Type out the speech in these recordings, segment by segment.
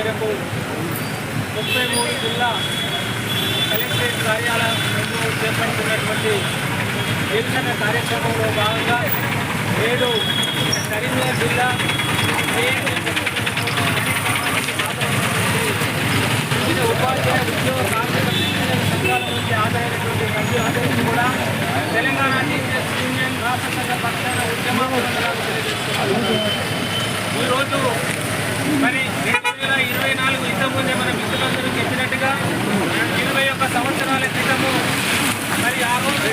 మేరకు ముప్పై మూడు జిల్లా కలెక్టరేట్ కార్యాలయం ముందు చేపడుతున్నటువంటి నిరసన కార్యక్రమంలో భాగంగా నేడు కరీంనగర్ జిల్లా వివిధ ఉపాధ్యాయ ఉద్యోగ కార్మిక సంఘాల నుంచి ఆదాయమైనటువంటి ప్రతి ఆదాయం కూడా తెలంగాణ టీచర్స్ యూనియన్ రాష్ట్ర సంఘ పక్షాన ఉద్యమాలు ఈరోజు మరి రెండు వేల ఇరవై నాలుగు ఇంతకుముందే మన మిత్రులందరూ చెప్పినట్టుగా ఇరవై ఒక్క సంవత్సరాల క్రితము మరి ఆ రోజు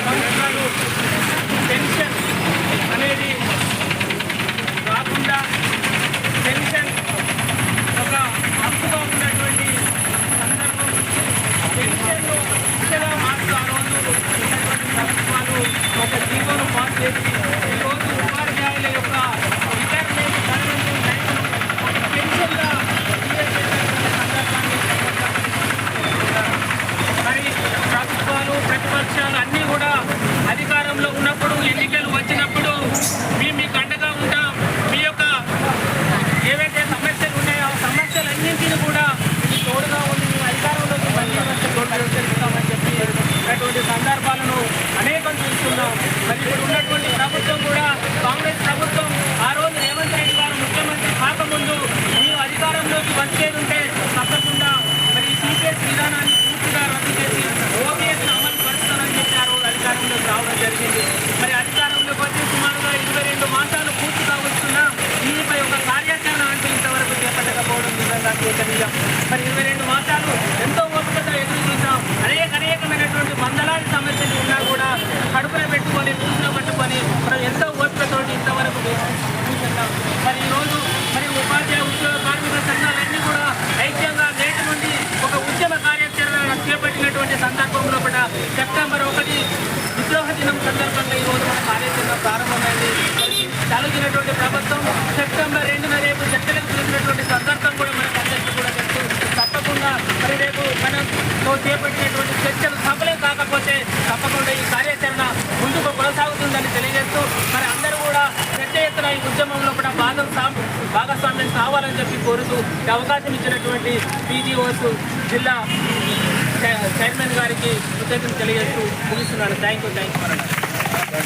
నిజంగా మరి ఇరవై రెండు మాసాలు ఎంతో ఓపికతో ఎదురు చూసాం. అనేక అనేకమైనటువంటి వందలాది సమస్యలు ఉన్నా కూడా కడుపున పెట్టుకొని కూర్చుని పట్టుకొని మనం ఎంతో ఓపికతో ఇంతవరకు చూస్తున్నాం మరి ఈరోజు మరి ఉపాధ్యాయ ఉద్యోగ కార్మిక సంఘాలన్నీ కూడా ఐక్యంగా నేటి నుండి ఒక ఉద్యమ కార్యాచరణ చేపట్టినటువంటి సందర్భంలో కూడా సెప్టెంబర్ ఒకటి ఉద్యోగ దినం సందర్భంగా ఈ రోజు మన కార్యాచరణ ప్రారంభమైంది. మరి తలగినటువంటి ప్రభుత్వం సెప్టెంబర్ రెండున రేపు చర్చలకు తప్పకుండా మరి రేపు మనంతో చేపట్టినటువంటి చర్చలు సఫలం కాకపోతే తప్పకుండా ఈ కార్యాచరణ ముందుకు కొనసాగుతుందని తెలియజేస్తూ మరి అందరూ కూడా పెద్ద ఎత్తున ఈ ఉద్యమంలో కూడా భాగం భాగస్వామ్యం కావాలని చెప్పి కోరుతూ ఈ అవకాశం ఇచ్చినటువంటి పీజీఓస్ జిల్లా చైర్మన్ గారికి కృతజ్ఞతలు తెలియజేస్తూ ముగిస్తున్నాను. Thank you thank you